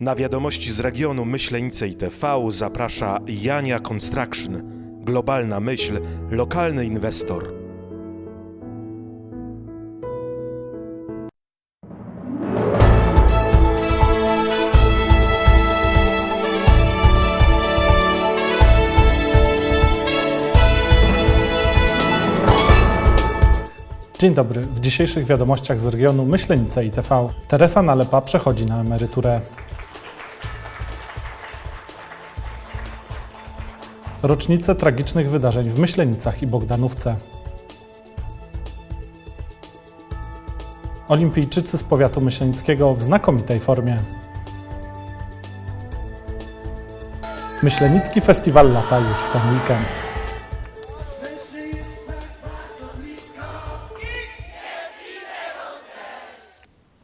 Na wiadomości z regionu Myślenice i TV zaprasza Jania Construction, globalna myśl, lokalny inwestor. Dzień dobry. W dzisiejszych wiadomościach z regionu Myślenice i TV Teresa Nalepa przechodzi na emeryturę. Rocznice tragicznych wydarzeń w Myślenicach i Bogdanówce. Olimpijczycy z powiatu myślenickiego w znakomitej formie. Myślenicki Festiwal Lata już w ten weekend.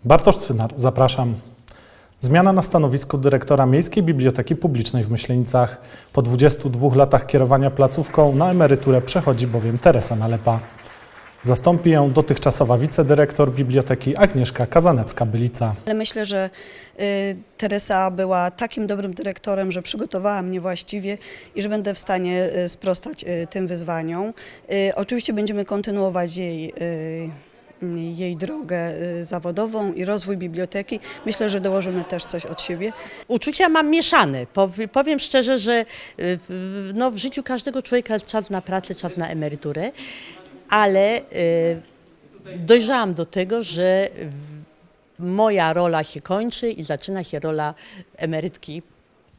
Bartosz Cwynar, zapraszam. Zmiana na stanowisku dyrektora Miejskiej Biblioteki Publicznej w Myślenicach. Po 22 latach kierowania placówką na emeryturę przechodzi bowiem Teresa Nalepa. Zastąpi ją dotychczasowa wicedyrektor biblioteki Agnieszka Kazanecka-Bylica. Ale myślę, że y, Teresa była takim dobrym dyrektorem, że przygotowała mnie właściwie i że będę w stanie y, sprostać y, tym wyzwaniom. Y, oczywiście będziemy kontynuować jej, y, jej drogę y, zawodową i rozwój biblioteki. Myślę, że dołożymy też coś od siebie. Uczucia mam mieszane. Pow- Powiem szczerze, że y, no, w życiu każdego człowieka jest czas na pracę, czas na emeryturę, ale y, dojrzałam do tego, że moja rola się kończy i zaczyna się rola emerytki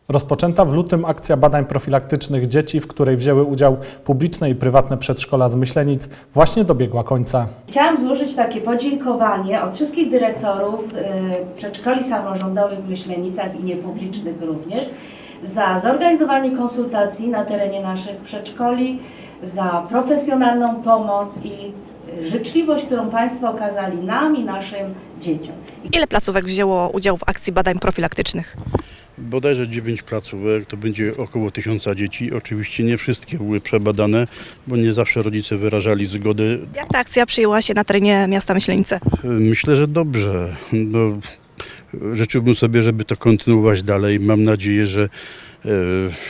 Rozpoczęta w lutym akcja badań profilaktycznych dzieci, w której wzięły udział publiczne i prywatne przedszkola z Myślenic, właśnie dobiegła końca. Chciałam złożyć takie podziękowanie od wszystkich dyrektorów y, przedszkoli samorządowych w Myślenicach i niepublicznych również za zorganizowanie konsultacji na terenie naszych przedszkoli, za profesjonalną pomoc i życzliwość, którą Państwo okazali nam i naszym dzieciom. Ile placówek wzięło udział w akcji badań profilaktycznych? Bodajże 9 placówek, to będzie około tysiąca dzieci. Oczywiście nie wszystkie były przebadane, bo nie zawsze rodzice wyrażali zgodę. Jak ta akcja przyjęła się na terenie miasta Myślenice? Myślę, że dobrze. No, życzyłbym sobie, żeby to kontynuować dalej. Mam nadzieję, że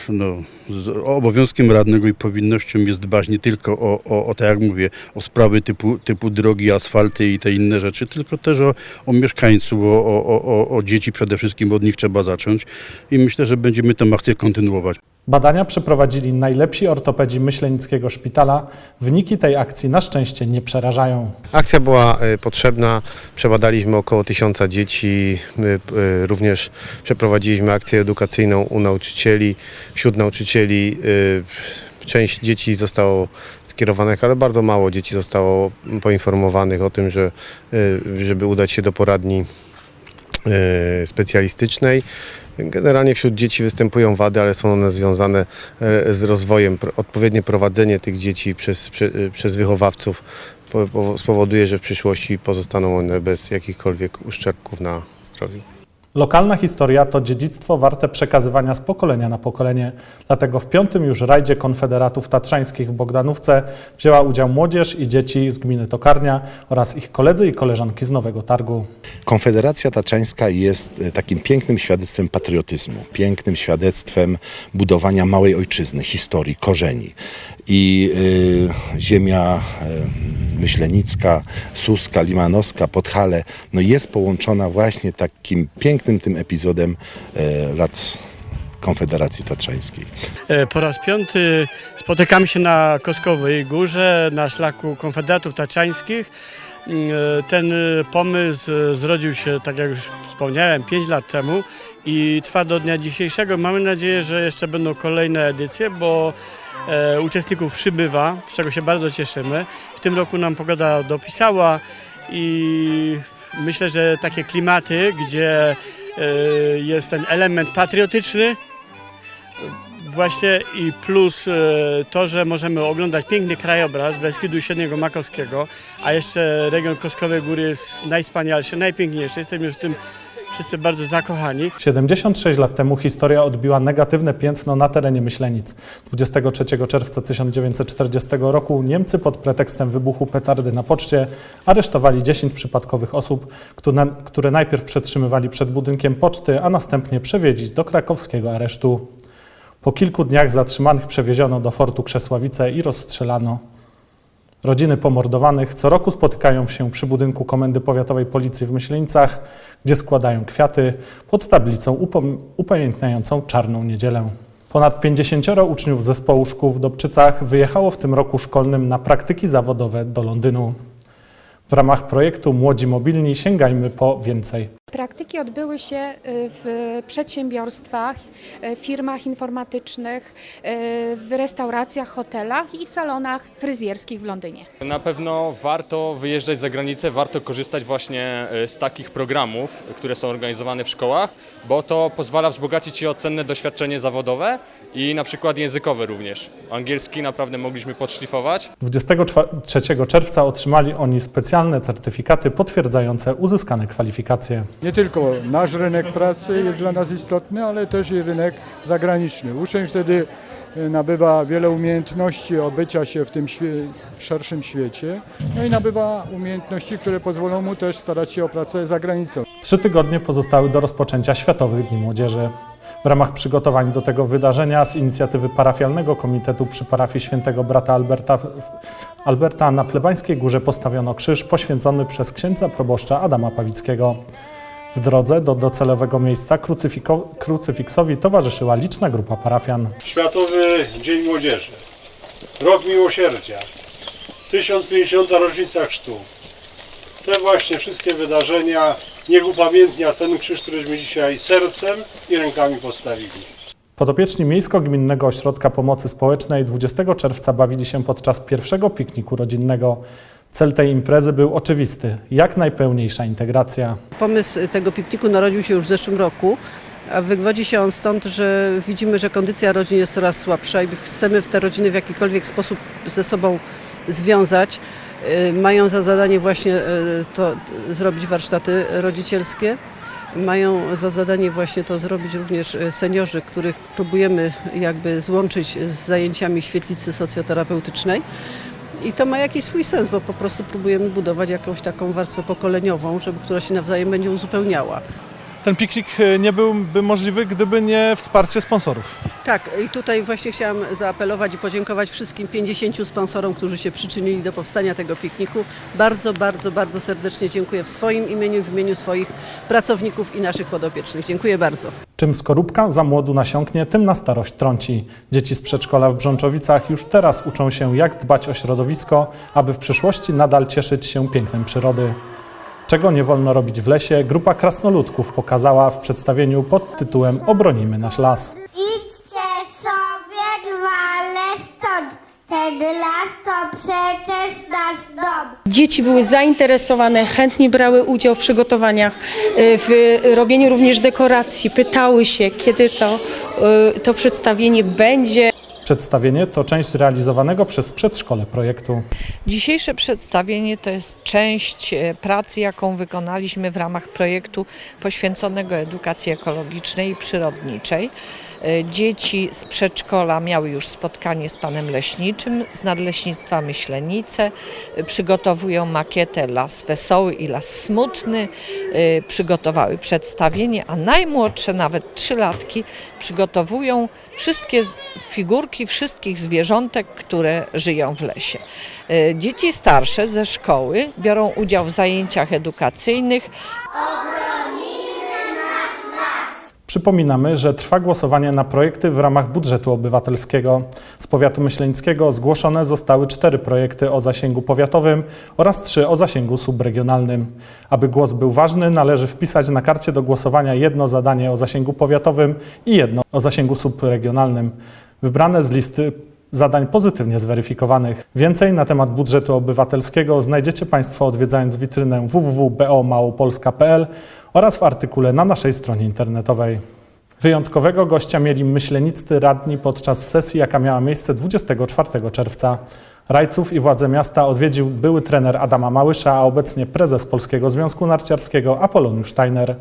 no, z obowiązkiem radnego i powinnością jest dbać nie tylko o, o, o tak jak mówię, o sprawy typu, typu drogi, asfalty i te inne rzeczy, tylko też o, o mieszkańców, o, o, o, o dzieci przede wszystkim, od nich trzeba zacząć i myślę, że będziemy tę akcję kontynuować. Badania przeprowadzili najlepsi ortopedzi Myślenickiego Szpitala. Wyniki tej akcji na szczęście nie przerażają. Akcja była e, potrzebna. Przebadaliśmy około tysiąca dzieci. My, e, Również przeprowadziliśmy akcję edukacyjną u nauczycieli, wśród nauczycieli. e, Część dzieci zostało skierowanych, ale bardzo mało dzieci zostało poinformowanych o tym, że e, żeby udać się do poradni e, specjalistycznej. Generalnie wśród dzieci występują wady, ale są one związane z rozwojem. Odpowiednie prowadzenie tych dzieci przez, prze, przez wychowawców po- po- spowoduje, że w przyszłości pozostaną one bez jakichkolwiek uszczerbków na zdrowiu. Lokalna historia to dziedzictwo warte przekazywania z pokolenia na pokolenie. Dlatego w piątym już rajdzie Konfederatów Tatrzańskich w Bogdanówce wzięła udział młodzież i dzieci z gminy Tokarnia oraz ich koledzy i koleżanki z Nowego Targu. Konfederacja Taczańska jest e, takim pięknym świadectwem patriotyzmu, pięknym świadectwem budowania małej ojczyzny, historii, korzeni. I y, ziemia y, myślenicka, Suska, Limanowska, Podhale no jest połączona właśnie takim pięknym tym epizodem y, lat Konfederacji Tatrzańskiej. E, Po raz piąty spotykamy się na Koskowej Górze, na szlaku Konfederatów Taczańskich. Mm, e, Ten pomysł zrodził się, tak jak już wspomniałem, 5 lat temu i trwa do dnia dzisiejszego. Mamy nadzieję, że jeszcze będą kolejne edycje, bo e, uczestników przybywa, z czego się bardzo cieszymy. W tym roku nam pogoda dopisała i myślę, że takie klimaty, gdzie e, jest ten element patriotyczny, Właśnie i plus e, to, że możemy oglądać piękny krajobraz Beskidu Średniego Makowskiego, a jeszcze region Koskowej Góry jest najwspanialszy, najpiękniejszy. Jesteśmy w tym wszyscy bardzo zakochani. 76 lat temu historia odbiła negatywne piętno na terenie Myślenic. 23 czerwca 1940 roku Niemcy pod pretekstem wybuchu petardy na poczcie aresztowali 10 przypadkowych osób, które, najpierw przetrzymywali przed budynkiem poczty, a następnie przewieźć do krakowskiego aresztu. Po kilku dniach zatrzymanych przewieziono do fortu Krzesławice i rozstrzelano. Rodziny pomordowanych co roku spotykają się przy budynku Komendy Powiatowej Policji w Myślenicach, gdzie składają kwiaty pod tablicą upamiętniającą Czarną Niedzielę. Ponad 50 uczniów zespołu szkół w Dobczycach wyjechało w tym roku szkolnym na praktyki zawodowe do Londynu. W ramach projektu Młodzi Mobilni sięgajmy po więcej. Praktyki odbyły się y, w przedsiębiorstwach, y, firmach informatycznych, y, w restauracjach, hotelach i w salonach fryzjerskich w Londynie. Na pewno warto wyjeżdżać za granicę, warto korzystać właśnie z takich programów, które są organizowane w szkołach, bo to pozwala wzbogacić się o cenne doświadczenie zawodowe i na przykład językowe również. Angielski naprawdę mogliśmy podszlifować. 23 czerwca otrzymali oni specjalne certyfikaty potwierdzające uzyskane kwalifikacje. Nie tylko nasz rynek pracy jest dla nas istotny, ale też i rynek zagraniczny. Uczeń wtedy e, nabywa wiele umiejętności obycia się w tym świe- szerszym świecie, no i nabywa umiejętności, które pozwolą mu też starać się o pracę za granicą. Trzy tygodnie pozostały do rozpoczęcia Światowych Dni Młodzieży. W ramach przygotowań do tego wydarzenia z inicjatywy parafialnego komitetu przy parafii świętego brata Alberta, Alberta na Plebańskiej Górze postawiono krzyż poświęcony przez księdza proboszcza Adama Pawickiego. W drodze do docelowego miejsca krucyfiksowi towarzyszyła liczna grupa parafian. Światowy Dzień Młodzieży, Rok Miłosierdzia, 1050. rocznica chrztu. Te właśnie wszystkie wydarzenia niech upamiętnia ten krzyż, któryśmy dzisiaj sercem i rękami postawili. Podopieczni Miejsko-Gminnego Ośrodka Pomocy Społecznej 20 czerwca bawili się podczas pierwszego pikniku rodzinnego. Cel tej imprezy był oczywisty jak najpełniejsza integracja. Pomysł tego pikniku narodził się już w zeszłym roku, a wywodzi się on stąd, że widzimy, że kondycja rodzin jest coraz słabsza i chcemy te rodziny w jakikolwiek sposób ze sobą związać. Y, Mają za zadanie właśnie y, to zrobić warsztaty rodzicielskie. Mają za zadanie właśnie to zrobić również y, seniorzy, których próbujemy jakby złączyć z zajęciami świetlicy socjoterapeutycznej. I to ma jakiś swój sens, bo po prostu próbujemy budować jakąś taką warstwę pokoleniową, żeby, która się nawzajem będzie uzupełniała. Ten piknik nie byłby możliwy, gdyby nie wsparcie sponsorów. Tak, i tutaj właśnie chciałam zaapelować i podziękować wszystkim 50 sponsorom, którzy się przyczynili do powstania tego pikniku. Bardzo, bardzo, bardzo serdecznie dziękuję w swoim imieniu, w imieniu swoich pracowników i naszych podopiecznych. Dziękuję bardzo. Czym skorupka za młodu nasiąknie, tym na starość trąci. Dzieci z przedszkola w Brzączowicach już teraz uczą się, jak dbać o środowisko, aby w przyszłości nadal cieszyć się pięknem przyrody. Czego nie wolno robić w lesie, grupa krasnoludków pokazała w przedstawieniu pod tytułem Obronimy nasz las. Idźcie sobie dwale stąd, ten las to przecież nasz dom. Dzieci były zainteresowane, chętnie brały udział w przygotowaniach, y, w robieniu również dekoracji, pytały się, kiedy to, y, to przedstawienie będzie. Przedstawienie to część realizowanego przez przedszkole projektu. Dzisiejsze przedstawienie to jest część e, pracy, jaką wykonaliśmy w ramach projektu poświęconego edukacji ekologicznej i przyrodniczej. E, Dzieci z przedszkola miały już spotkanie z panem leśniczym z Nadleśnictwa Myślenice. E, Przygotowują makietę Las Wesoły i Las Smutny. E, Przygotowały przedstawienie, a najmłodsze, nawet trzylatki, przygotowują wszystkie figurki wszystkich zwierzątek, które żyją w lesie. Dzieci starsze ze szkoły biorą udział w zajęciach edukacyjnych. Przypominamy, że trwa głosowanie na projekty w ramach budżetu obywatelskiego. Z powiatu myślenickiego zgłoszone zostały cztery projekty o zasięgu powiatowym oraz trzy o zasięgu subregionalnym. Aby głos był ważny, należy wpisać na karcie do głosowania jedno zadanie o zasięgu powiatowym i jedno o zasięgu subregionalnym. Wybrane z listy zadań pozytywnie zweryfikowanych. Więcej na temat budżetu obywatelskiego znajdziecie Państwo odwiedzając witrynę www.bomałopolska.pl oraz w artykule na naszej stronie internetowej. Wyjątkowego gościa mieli myśleniccy radni podczas sesji, jaka miała miejsce 24 czerwca. Rajców i władze miasta odwiedził były trener Adama Małysza, a obecnie prezes Polskiego Związku Narciarskiego Apoloniusz Steiner.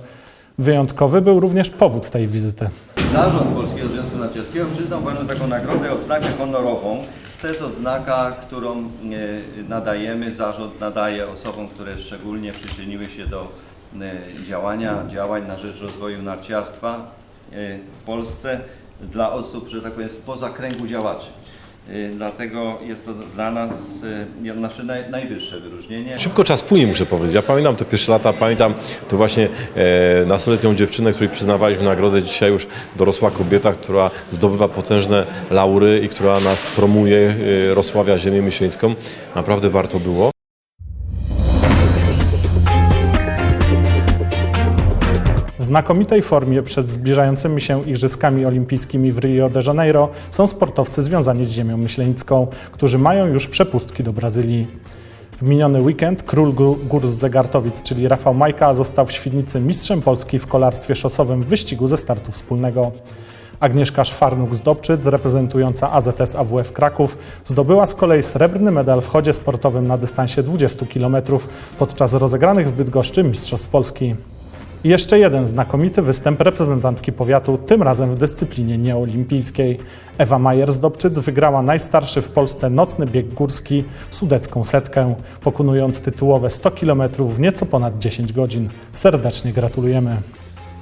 Wyjątkowy był również powód tej wizyty. Zarząd Polskiego Związku Narciarskiego przyznał Panu taką nagrodę, odznakę honorową. To jest odznaka, którą e, nadajemy, zarząd nadaje osobom, które szczególnie przyczyniły się do e, działania, działań na rzecz rozwoju narciarstwa e, w Polsce dla osób, że tak powiem, spoza kręgu działaczy. E, Dlatego jest to dla nas e, nasze naj, najwyższe wyróżnienie. Szybko czas płynie, muszę powiedzieć. Ja pamiętam te pierwsze lata, pamiętam to właśnie e, nastoletnią dziewczynę, której przyznawaliśmy nagrodę. Dzisiaj już dorosła kobieta, która zdobywa potężne laury i która nas promuje, e, rozsławia ziemię myśleńską. Naprawdę warto było. Znakomitej formie przed zbliżającymi się Igrzyskami Olimpijskimi w Rio de Janeiro są sportowcy związani z ziemią myślenicką, którzy mają już przepustki do Brazylii. W miniony weekend król gó- gór z Zegartowic, czyli Rafał Majka, został w Świdnicy mistrzem Polski w kolarstwie szosowym w wyścigu ze startu wspólnego. Agnieszka Szwarnuk z Dobczyc, reprezentująca AZS AWF Kraków, zdobyła z kolei srebrny medal w chodzie sportowym na dystansie 20 km podczas rozegranych w Bydgoszczy Mistrzostw Polski. I jeszcze jeden znakomity występ reprezentantki powiatu, tym razem w dyscyplinie nieolimpijskiej. Ewa Majer z Dobczyc wygrała najstarszy w Polsce nocny bieg górski Sudecką Setkę, pokonując tytułowe 100 km w nieco ponad 10 godzin. Serdecznie gratulujemy.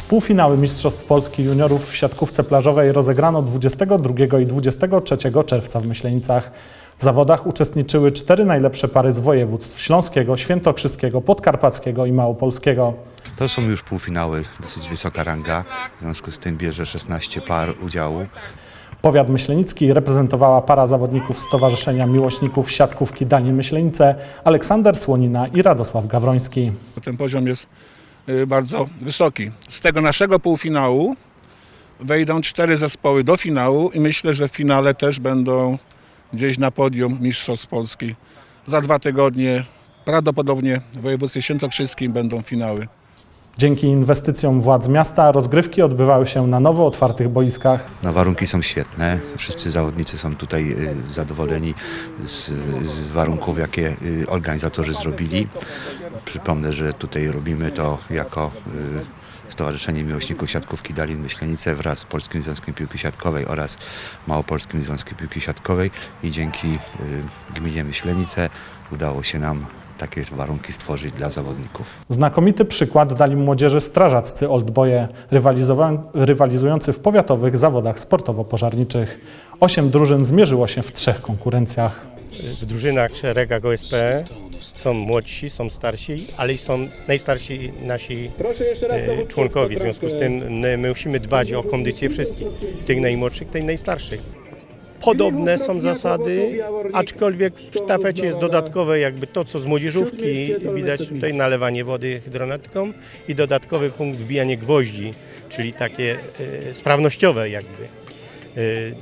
Półfinały Mistrzostw Polski Juniorów w siatkówce plażowej rozegrano 22 i 23 czerwca w Myślenicach. W zawodach uczestniczyły cztery najlepsze pary z województw śląskiego, świętokrzyskiego, podkarpackiego i małopolskiego. To są już półfinały, dosyć wysoka ranga, w związku z tym bierze 16 par udziału. Powiat myślenicki reprezentowała para zawodników Stowarzyszenia Miłośników Siatkówki Dani Myślenice, Aleksander Słonina i Radosław Gawroński. Ten poziom jest y, bardzo wysoki. Z tego naszego półfinału wejdą cztery zespoły do finału i myślę, że w finale też będą gdzieś na podium Mistrzostw Polski. Za dwa tygodnie prawdopodobnie w województwie świętokrzyskim będą finały. Dzięki inwestycjom władz miasta rozgrywki odbywały się na nowo otwartych boiskach. No, warunki są świetne, wszyscy zawodnicy są tutaj y, zadowoleni z, z warunków, jakie y, organizatorzy zrobili. Przypomnę, że tutaj robimy to jako y, Stowarzyszenie Miłośników Siatkówki Dalin Myślenice wraz z Polskim Związkiem Piłki Siatkowej oraz Małopolskim Związkiem Piłki Siatkowej i dzięki y, gminie Myślenice udało się nam takie warunki stworzyć dla zawodników. Znakomity przykład dali młodzieży strażaccy rywalizowa- rywalizujący w powiatowych zawodach sportowo-pożarniczych. Osiem drużyn zmierzyło się w trzech konkurencjach. w drużynach, szeregach OSP są młodsi, są starsi, ale i są najstarsi nasi e, członkowie. W związku z tym my my musimy dbać o kondycję wszystkich, tych najmłodszych, tych najstarszych. Podobne są zasady, aczkolwiek w sztafecie jest dodatkowe jakby to, co z młodzieżówki widać tutaj nalewanie wody hydronetką i dodatkowy punkt wbijanie gwoździ, czyli takie e, sprawnościowe jakby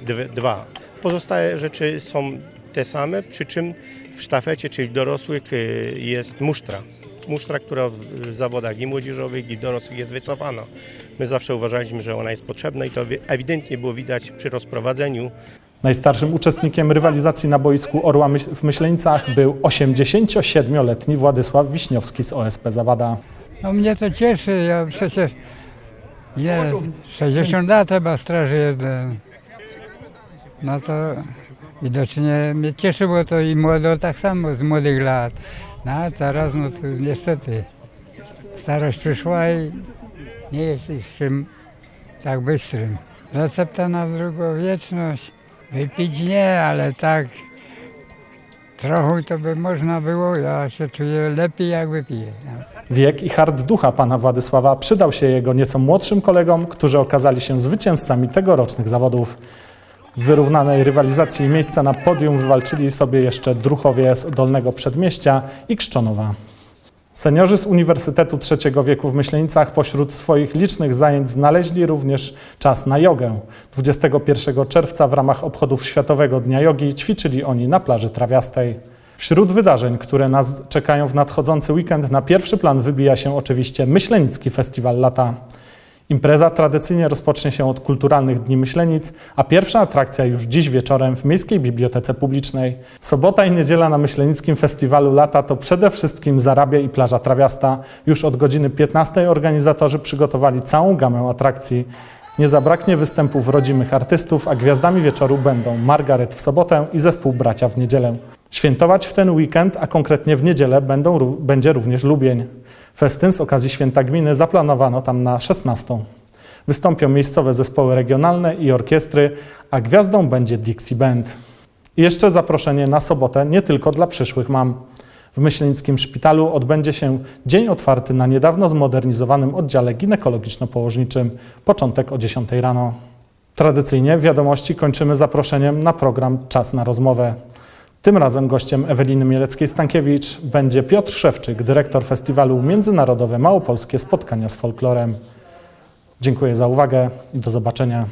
dwie- dwa. Pozostałe rzeczy są te same, przy czym w sztafecie, czyli dorosłych y, jest musztra. Musztra, która w zawodach i młodzieżowych, i dorosłych jest wycofana. My zawsze uważaliśmy, że ona jest potrzebna i to wi- ewidentnie było widać przy rozprowadzeniu. Najstarszym uczestnikiem rywalizacji na boisku Orła w Myślenicach był 87-letni Władysław Wiśniowski z OSP Zawada. No mnie to cieszy, ja przecież nie, 60 lat chyba straży jeżdżę. No to widocznie mnie cieszy, bo to i młodo tak samo z młodych lat. No a teraz no to niestety starość przyszła i nie jest jeszcze tak bystrym. Recepta na długowieczność. Wypić nie, ale tak trochę to by można było. Ja się czuję lepiej jak wypiję. No. Wiek i hart ducha pana Władysława przydał się jego nieco młodszym kolegom, którzy okazali się zwycięzcami tegorocznych zawodów. W wyrównanej rywalizacji miejsca na podium wywalczyli sobie jeszcze druchowie z Dolnego Przedmieścia i Krzczonowa. Seniorzy z Uniwersytetu Trzeciego Wieku w Myślenicach pośród swoich licznych zajęć znaleźli również czas na jogę. 21 czerwca w ramach obchodów Światowego Dnia Jogi ćwiczyli oni na plaży trawiastej. Wśród wydarzeń, które nas czekają w nadchodzący weekend, na pierwszy plan wybija się oczywiście Myślenicki Festiwal Lata. Impreza tradycyjnie rozpocznie się od kulturalnych dni Myślenic, a pierwsza atrakcja już dziś wieczorem w Miejskiej Bibliotece Publicznej. Sobota i niedziela na Myślenickim Festiwalu Lata to przede wszystkim Zarabia i Plaża Trawiasta. Już od godziny 15 organizatorzy przygotowali całą gamę atrakcji. Nie zabraknie występów rodzimych artystów, a gwiazdami wieczoru będą Margaret w sobotę i zespół Bracia w niedzielę. Świętować w ten weekend, a konkretnie w niedzielę będą, będzie również Lubień. Festyn z okazji Święta Gminy zaplanowano tam na 16. Wystąpią miejscowe zespoły regionalne i orkiestry, a gwiazdą będzie Dixie Band. I jeszcze zaproszenie na sobotę nie tylko dla przyszłych mam. W Myślenickim Szpitalu odbędzie się dzień otwarty na niedawno zmodernizowanym oddziale ginekologiczno-położniczym. Początek o 10 rano. Tradycyjnie wiadomości kończymy zaproszeniem na program Czas na rozmowę. Tym razem gościem Eweliny Mieleckiej-Stankiewicz będzie Piotr Szewczyk, dyrektor festiwalu Międzynarodowe Małopolskie Spotkania z Folklorem. Dziękuję za uwagę i do zobaczenia.